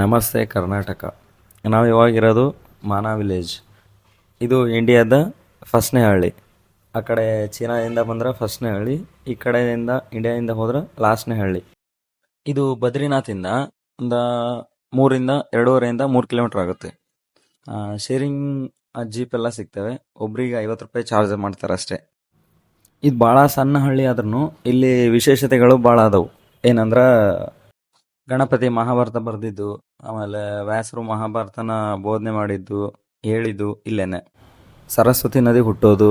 ನಮಸ್ತೆ ಕರ್ನಾಟಕ. ನಾವು ಇವಾಗಿರೋದು ಮಾನಾ ವಿಲೇಜ್. ಇದು ಇಂಡಿಯಾದ ಫಸ್ಟ್ನೇ ಹಳ್ಳಿ. ಆ ಕಡೆ ಚೀನಾದಿಂದ ಬಂದ್ರೆ ಫಸ್ಟ್ನೇ ಹಳ್ಳಿ, ಈ ಕಡೆಯಿಂದ ಇಂಡಿಯಾದಿಂದ ಹೋದ್ರೆ ಲಾಸ್ಟ್ನೇ ಹಳ್ಳಿ. ಇದು ಬದ್ರಿನಾಥಿಂದ ಒಂದು ಮೂರಿಂದ ಎರಡೂವರೆಯಿಂದ ಮೂರು ಕಿಲೋಮೀಟ್ರ್ ಆಗುತ್ತೆ. ಶೇರಿಂಗ್ ಜೀಪ್ ಎಲ್ಲ ಸಿಗ್ತವೆ. ಒಬ್ರಿಗೆ ಐವತ್ತು ರೂಪಾಯಿ ಚಾರ್ಜ್ ಮಾಡ್ತಾರೆ ಅಷ್ಟೇ. ಇದು ಭಾಳ ಸಣ್ಣ ಹಳ್ಳಿ ಆದ್ರೂ ಇಲ್ಲಿ ವಿಶೇಷತೆಗಳು ಭಾಳ ಅದಾವು. ಏನಂದ್ರೆ ಗಣಪತಿ ಮಹಾಭಾರತ ಬರೆದಿದ್ದು, ಆಮೇಲೆ ವ್ಯಾಸರು ಮಹಾಭಾರತನ ಬೋಧನೆ ಮಾಡಿದ್ದು, ಹೇಳಿದ್ದು ಇಲ್ಲೇನೆ. ಸರಸ್ವತಿ ನದಿ ಹುಟ್ಟೋದು,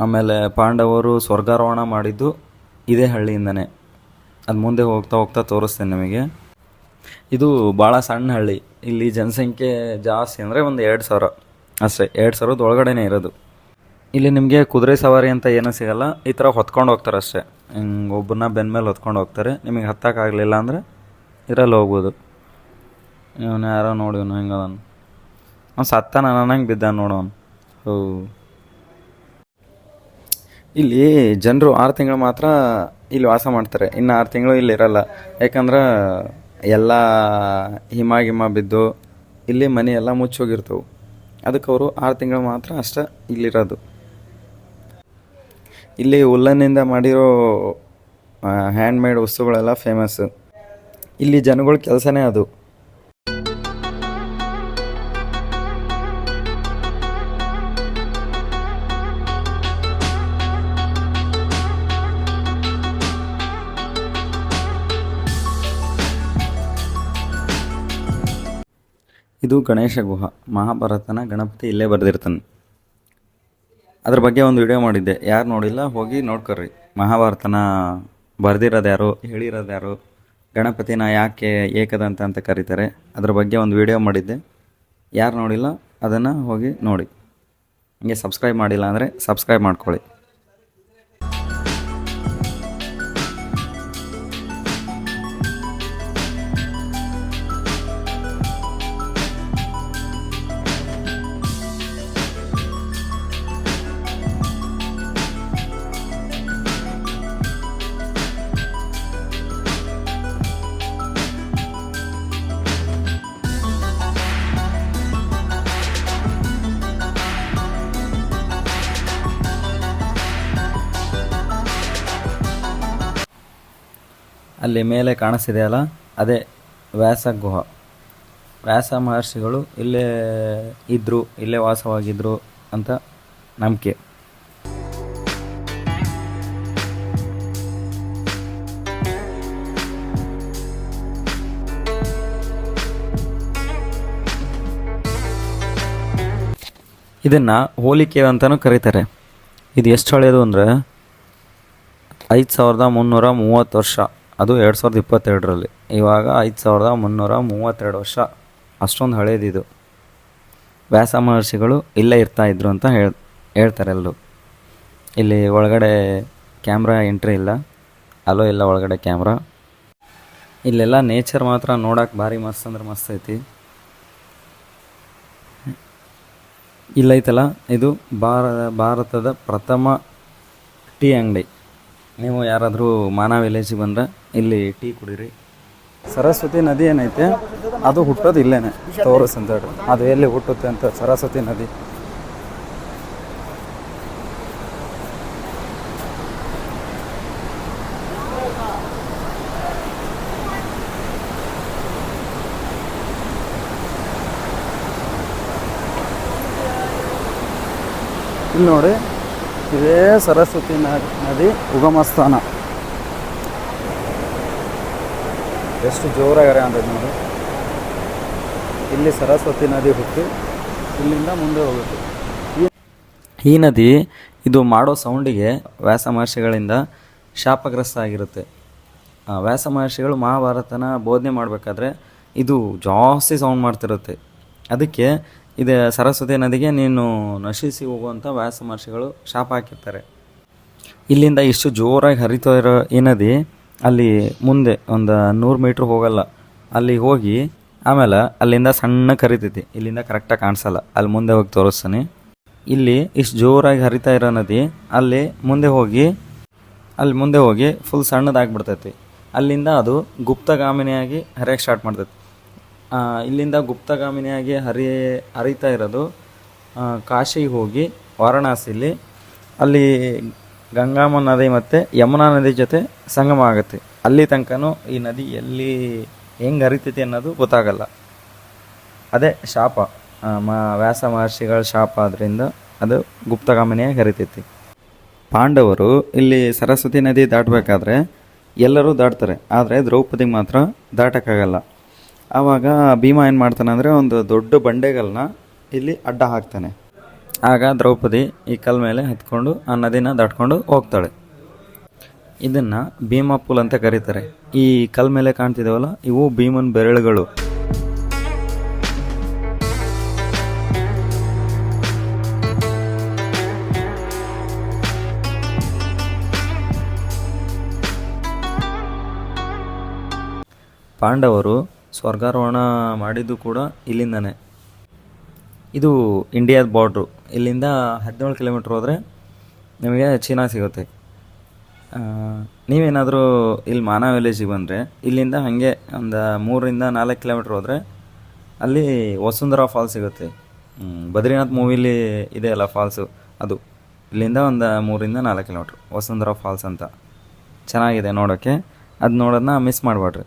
ಆಮೇಲೆ ಪಾಂಡವರು ಸ್ವರ್ಗಾರೋಹಣ ಮಾಡಿದ್ದು ಇದೇ ಹಳ್ಳಿಯಿಂದನೇ. ಅದು ಮುಂದೆ ಹೋಗ್ತಾ ಹೋಗ್ತಾ ತೋರಿಸ್ತೇನೆ ನಿಮಗೆ. ಇದು ಭಾಳ ಸಣ್ಣ ಹಳ್ಳಿ. ಇಲ್ಲಿ ಜನಸಂಖ್ಯೆ ಜಾಸ್ತಿ ಅಂದರೆ ಒಂದು ಎರಡು ಸಾವಿರ. ಅಷ್ಟೇ, ಎರಡು ಸಾವಿರದ ಒಳಗಡೆನೇ ಇರೋದು. ಇಲ್ಲಿ ನಿಮಗೆ ಕುದುರೆ ಸವಾರಿ ಅಂತ ಏನೂ ಸಿಗಲ್ಲ. ಈ ಥರ ಹೊತ್ಕೊಂಡು ಹೋಗ್ತಾರೆ ಅಷ್ಟೇ. ಹಿಂಗೆ ಒಬ್ಬರನ್ನ ಬೆನ್ಮೇಲೆ ಹೊತ್ಕೊಂಡು ಹೋಗ್ತಾರೆ. ನಿಮಗೆ ಹತ್ತಕ್ಕಾಗಲಿಲ್ಲ ಅಂದರೆ ಇದರಲ್ಲಿ ಹೋಗ್ಬೋದು. ಇವನು ಯಾರೋ ನೋಡಿವನು ಹೆಂಗದನು ಹೆಂಗೆ ಅವನು ಅವ್ನು ಸತ್ತ ನನಗೆ ಬಿದ್ದ ನೋಡೋನು ಹೋ. ಇಲ್ಲಿ ಜನರು ಆರು ತಿಂಗಳು ಮಾತ್ರ ಇಲ್ಲಿ ವಾಸ ಮಾಡ್ತಾರೆ. ಇನ್ನು ಆರು ತಿಂಗಳು ಇಲ್ಲಿ ಇರಲ್ಲ. ಯಾಕಂದ್ರೆ ಎಲ್ಲ ಹಿಮ ಗಿಮ ಬಿದ್ದು ಇಲ್ಲಿ ಮನೆ ಎಲ್ಲ ಮುಚ್ಚೋಗಿರ್ತವೆ ಅದಕ್ಕೆ ಅವರು ಆರು ತಿಂಗಳು ಮಾತ್ರ ಅಷ್ಟೇ ಇಲ್ಲಿರೋದು. ಇಲ್ಲಿ ಉಲ್ಲನ್ನಿಂದ ಮಾಡಿರೋ ಹ್ಯಾಂಡ್ಮೇಡ್ ವಸ್ತುಗಳೆಲ್ಲ ಫೇಮಸ್ ಇಲ್ಲಿ ಜನಗಳ ಕೆಲಸನೇ ಅದು. ಇದು ಗಣೇಶ ಗುಹ. ಮಹಾಭಾರತನ ಗಣಪತಿ ಇಲ್ಲೇ ಬರೆದಿರ್ತಾನೆ. ಅದ್ರ ಬಗ್ಗೆ ಒಂದು ವಿಡಿಯೋ ಮಾಡಿದ್ದೆ. ಯಾರು ನೋಡಿಲ್ಲ, ಹೋಗಿ ನೋಡ್ಕೊರ್ರಿ. ಮಹಾಭಾರತನ ಬರ್ದಿರೋದು ಯಾರು, ಹೇಳಿರೋದು ಯಾರು? ಗಣಪತಿನ ಯಾಕೆ ಏಕದಂತ ಅಂತ ಕರೀತಾರೆ. ಅದರ ಬಗ್ಗೆ ಒಂದು ವಿಡಿಯೋ ಮಾಡಿದ್ದೆ. ಯಾರು ನೋಡಿಲ್ಲ, ಅದನ್ನು ಹೋಗಿ ನೋಡಿ. ಹಂಗೆ ಸಬ್ಸ್ಕ್ರೈಬ್ ಮಾಡಿಲ್ಲ ಅಂದರೆ ಸಬ್ಸ್ಕ್ರೈಬ್ ಮಾಡ್ಕೊಳ್ಳಿ. ಅಲ್ಲಿ ಮೇಲೆ ಕಾಣಿಸ್ತಿದೆಯಲ್ಲ, ಅದೇ ವ್ಯಾಸ ಗುಹ. ವ್ಯಾಸ ಮಹರ್ಷಿಗಳು ಇಲ್ಲೇ ಇದ್ದರು ಇಲ್ಲೇ ವಾಸವಾಗಿದ್ರು ಅಂತ ನಂಬಿಕೆ. ಇದನ್ನು ಹೋಲಿಕೆ ಅಂತಲೂ ಕರೀತಾರೆ. ಇದು ಎಷ್ಟು ಹಳೆಯದು ಅಂದರೆ ಐದು ಸಾವಿರದ ಮುನ್ನೂರ ಮೂವತ್ತು ವರ್ಷ. ಅದು ಎರಡು ಸಾವಿರದ ಇಪ್ಪತ್ತೆರಡರಲ್ಲಿ. ಇವಾಗ ಐದು ಸಾವಿರದ ಮುನ್ನೂರ ಮೂವತ್ತೆರಡು ವರ್ಷ. ಅಷ್ಟೊಂದು ಹಳೇದಿದು. ವ್ಯಾಸ ಮಹರ್ಷಿಗಳು ಇಲ್ಲೇ ಇರ್ತಾ ಇದ್ರು ಅಂತ ಹೇಳ್, ಹೇಳ್ತಾರೆ ಎಲ್ಲರೂ ಇಲ್ಲಿ ಒಳಗಡೆ ಕ್ಯಾಮ್ರಾ ಎಂಟ್ರಿ ಇಲ್ಲ. ಅಲೋ ಇಲ್ಲ ಒಳಗಡೆ ಕ್ಯಾಮ್ರಾ. ಇಲ್ಲೆಲ್ಲ ನೇಚರ್ ಮಾತ್ರ ನೋಡಕ್ಕೆ ಭಾರಿ ಮಸ್ತ್ ಅಂದ್ರೆ ಮಸ್ತ್ ಐತಿ. ಇಲ್ಲೈತಲ್ಲ, ಇದು ಭಾರ ಭಾರತದ ಪ್ರಥಮ ಟೀ ಅಂಗಡಿ. ನೀವು ಯಾರಾದರೂ ಮಾನವ ವಿಲೇಜಿಗೆ ಬಂದ್ರೆ ಇಲ್ಲಿ ಟೀ ಕುಡೀರಿ. ಸರಸ್ವತಿ ನದಿ ಏನೈತೆ? ಅದು ಹುಟ್ಟೋದು ಇಲ್ಲೇನೆ, ತೋರಿಸ್ ಅಂತ ಹೇಳಿ ಅದು ಎಲ್ಲಿ ಹುಟ್ಟುತ್ತೆ ಅಂತ ಸರಸ್ವತಿ ನದಿ. ಇಲ್ಲಿ ನೋಡಿ ಇದೇ ಸರಸ್ವತಿ ನದಿ ಉಗಮ ಸ್ಥಾನ ಎಷ್ಟು ಜೋರಾಗ್ಯಾರ ಅಂದ್ರೆ ನೋಡಿ. ಇಲ್ಲಿ ಸರಸ್ವತಿ ನದಿ ಹುಟ್ಟಿ ಇಲ್ಲಿಂದ ಮುಂದೆ ಹೋಗುತ್ತೆ. ಈ- ನದಿ ಇದು ಮಾಡೋ ಸೌಂಡಿಗೆ ವ್ಯಾಸ ಮಹರ್ಷಿಗಳಿಂದ ಶಾಪಗ್ರಸ್ತ ಆಗಿರುತ್ತೆ ವ್ಯಾಸ ಮಹರ್ಷಿಗಳು ಮಹಾಭಾರತನ ಬೋಧನೆ ಮಾಡಬೇಕಾದ್ರೆ ಇದು ಜಾಸ್ತಿ ಸೌಂಡ್ ಮಾಡ್ತಿರುತ್ತೆ. ಅದಕ್ಕೆ ಇದು ಸರಸ್ವತಿ ನದಿಗೆ ನೀನು ನಶಿಸಿ ಹೋಗುವಂಥ ವ್ಯಾಸ ಮಹರ್ಷಿಗಳು ಶಾಪ ಹಾಕಿರ್ತಾರೆ. ಇಲ್ಲಿಂದ ಇಷ್ಟು ಜೋರಾಗಿ ಹರಿತಾ ಇರೋ ಈ ನದಿ ಅಲ್ಲಿ ಮುಂದೆ ಒಂದು ನೂರು ಮೀಟ್ರ್ ಹೋಗಲ್ಲ. ಅಲ್ಲಿ ಹೋಗಿ ಆಮೇಲೆ ಅಲ್ಲಿಂದ ಸಣ್ಣ ಕರಿತೈತಿ. ಇಲ್ಲಿಂದ ಕರೆಕ್ಟಾಗಿ ಕಾಣಿಸಲ್ಲ. ಅಲ್ಲಿ ಮುಂದೆ ಹೋಗಿ ತೋರಿಸ್ತಾನೆ. ಇಲ್ಲಿ ಇಷ್ಟು ಜೋರಾಗಿ ಹರಿತಾ ಇರೋ ನದಿ ಅಲ್ಲಿ ಮುಂದೆ ಹೋಗಿ, ಅಲ್ಲಿ ಮುಂದೆ ಹೋಗಿ ಫುಲ್ ಸಣ್ಣದಾಗ್ಬಿಡ್ತೈತಿ. ಅಲ್ಲಿಂದ ಅದು ಗುಪ್ತಗಾಮಿನಿಯಾಗಿ ಹರಿಯಕ್ಕೆ ಸ್ಟಾರ್ಟ್ ಮಾಡ್ತೈತಿ. ಇಲ್ಲಿಂದ ಗುಪ್ತಗಾಮಿನಿಯಾಗಿ ಹರಿ ಹರಿತಾ ಇರೋದು ಕಾಶಿಗೆ ಹೋಗಿ ವಾರಣಾಸಿಲಿ. ಅಲ್ಲಿ ಗಂಗಾಮ ನದಿ ಮತ್ತು ಯಮುನಾ ನದಿ ಜೊತೆ ಸಂಗಮ ಆಗುತ್ತೆ. ಅಲ್ಲಿ ತನಕನೂ ಈ ನದಿ ಎಲ್ಲಿ ಹೆಂಗೆ ಹರಿತೈತಿ ಅನ್ನೋದು ಗೊತ್ತಾಗಲ್ಲ. ಅದೇ ಶಾಪ ಮ, ವ್ಯಾಸ ಮಹರ್ಷಿಗಳ ಶಾಪ ಆದ್ದರಿಂದ ಅದು ಗುಪ್ತಗಾಮಿನಿಯಾಗಿ ಹರಿತೈತಿ. ಪಾಂಡವರು ಇಲ್ಲಿ ಸರಸ್ವತಿ ನದಿ ದಾಟಬೇಕಾದ್ರೆ ಎಲ್ಲರೂ ದಾಟ್ತಾರೆ, ಆದರೆ ದ್ರೌಪದಿಗೆ ಮಾತ್ರ ದಾಟಕ್ಕಾಗಲ್ಲ. ಆವಾಗ ಭೀಮ ಏನು ಮಾಡ್ತಾನೆ ಅಂದರೆ ಒಂದು ದೊಡ್ಡ ಬಂಡೆಗಳನ್ನ ಇಲ್ಲಿ ಅಡ್ಡ ಹಾಕ್ತಾನೆ. ಆಗ ದ್ರೌಪದಿ ಈ ಕಲ್ ಮೇಲೆ ಹತ್ಕೊಂಡು ಆ ನದಿನ ದಾಟ್ಕೊಂಡು ಹೋಗ್ತಾಳೆ. ಇದನ್ನು ಭೀಮ ಪುಲ್ ಅಂತ ಕರೀತಾರೆ. ಈ ಕಲ್ ಮೇಲೆ ಕಾಣ್ತಿದ್ದೇವಲ್ಲ ಇವು ಭೀಮನ್ ಬೆರಳುಗಳು. ಪಾಂಡವರು ಸ್ವರ್ಗಾರೋಹಣ ಮಾಡಿದ್ದು ಕೂಡ ಇಲ್ಲಿಂದನೇ. ಇದು ಇಂಡಿಯಾದ ಬಾರ್ಡ್ರು ಇಲ್ಲಿಂದ ಹದಿನೇಳು ಕಿಲೋಮೀಟ್ರ್ ಹೋದರೆ ನಿಮಗೆ ಚೀನಾ ಸಿಗುತ್ತೆ. ನೀವೇನಾದರೂ ಇಲ್ಲಿ ಮಾನವ ವಿಲೇಜಿಗೆ ಬಂದರೆ, ಇಲ್ಲಿಂದ ಹಾಗೆ ಒಂದು ಮೂರರಿಂದ ನಾಲ್ಕು ಕಿಲೋಮೀಟ್ರ್ ಹೋದರೆ ಅಲ್ಲಿ ವಸುಂಧರಾ ಫಾಲ್ಸ್ ಸಿಗುತ್ತೆ. ಬದ್ರಿನಾಥ್ ಮೂವಿಲಿ ಇದೆಯಲ್ಲ ಫಾಲ್ಸು ಅದು. ಇಲ್ಲಿಂದ ಒಂದು ಮೂರಿಂದ ನಾಲ್ಕು ಕಿಲೋಮೀಟ್ರ್ ವಸುಂಧರಾ ಫಾಲ್ಸ್ ಅಂತ. ಚೆನ್ನಾಗಿದೆ ನೋಡೋಕ್ಕೆ ಅದು ನೋಡೋದನ್ನ ಮಿಸ್ ಮಾಡಬೇಡ್ರಿ